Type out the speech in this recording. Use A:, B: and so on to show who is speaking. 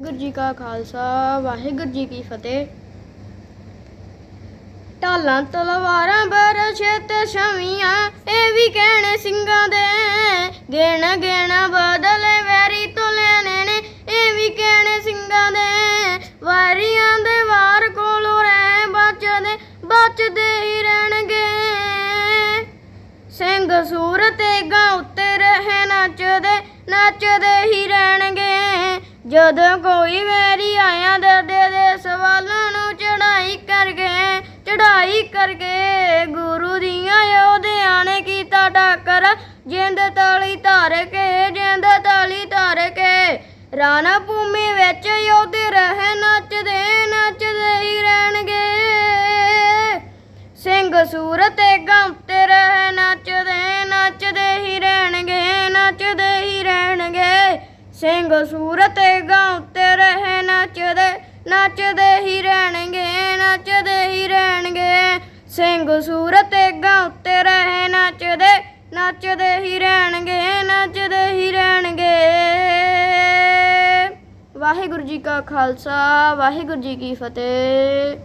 A: ਵਾਹਿਗੁਰੂ ਜੀ ਕਾ ਖਾਲਸਾ, ਵਾਹਿਗੁਰੂ ਜੀ ਕੀ ਫਤਿਹ। ਢਾਲਾਂ ਤਲਵਾਰਾਂ ਬਰਛੇ ਤੇ ਛਵੀਆਂ, ਇਹ ਵੀ ਕਹਿਣੇ ਸਿੰਘਾਂ ਦੇ। ਗਿਣ ਗਿਣ ਬਦਲੇ ਵੈਰੀ ਤੋਂ ਲੈਣੇ ਨੇ ਇਹ ਵੀ ਕਹਿਣੇ ਸਿੰਘਾਂ ਦੇ। ਵਾਰੀਆਂ ਦੇ ਵਾਰ ਕੋਲੋਂ ਰਹਿ ਬਚਦੇ ਬਚਦੇ ਹੀ ਰਹਿਣਗੇ। ਸਿੰਘ ਸੂਰਤ ਗਾਂ ਉੱਤੇ ਰਹੇ ਨੱਚਦੇ ਨੱਚਦੇ ਹੀ ਰਹਿਣ ਜਦੋਂ ਕੋਈ ਵੈਰੀ ਆਇਆ ਦਰਦੇ ਦੇ ਸਵਾਲਾਂ ਨੂੰ ਚੜਾਈ ਕਰ ਚੜਾਈ ਕਰ ਗੁਰੂ ਦੀਆਂ ਯੋਧਿਆਂ ਨੇ ਕੀਤਾ ਟੱਕਰ। ਜਿੰਦ ਤਾਲੀ ਧਰ ਕੇ, ਜਿੰਦ ਤਾਲੀ ਧਰ ਕੇ ਰਾਣਾ ਭੂਮੀ ਵਿੱਚ ਯੋਧੇ ਰਹੇ, ਨੱਚਦੇ ਨੱਚਦੇ ਹੀ ਰਹਿਣਗੇ। ਸਿੰਘ ਸੂਰਤ ਤੇ ਉੱਤੇ ਸਿੰਘ ਸੂਰਤ ਗਾਂ ਉੱਤੇ ਰਹੇ, ਨੱਚਦੇ ਨੱਚਦੇ ਹੀ ਰਹਿਣਗੇ, ਨੱਚਦੇ ਹੀ ਰਹਿਣਗੇ। ਸਿੰਘ ਸੂਰਤ ਗਾਂ ਉੱਤੇ ਰਹੇ, ਨੱਚਦੇ ਨੱਚਦੇ ਹੀ ਰਹਿਣਗੇ, ਨੱਚਦੇ ਹੀ ਰਹਿਣਗੇ। ਵਾਹਿਗੁਰੂ ਜੀ ਕਾ ਖਾਲਸਾ, ਵਾਹਿਗੁਰੂ ਜੀ ਕੀ ਫਤਿਹ।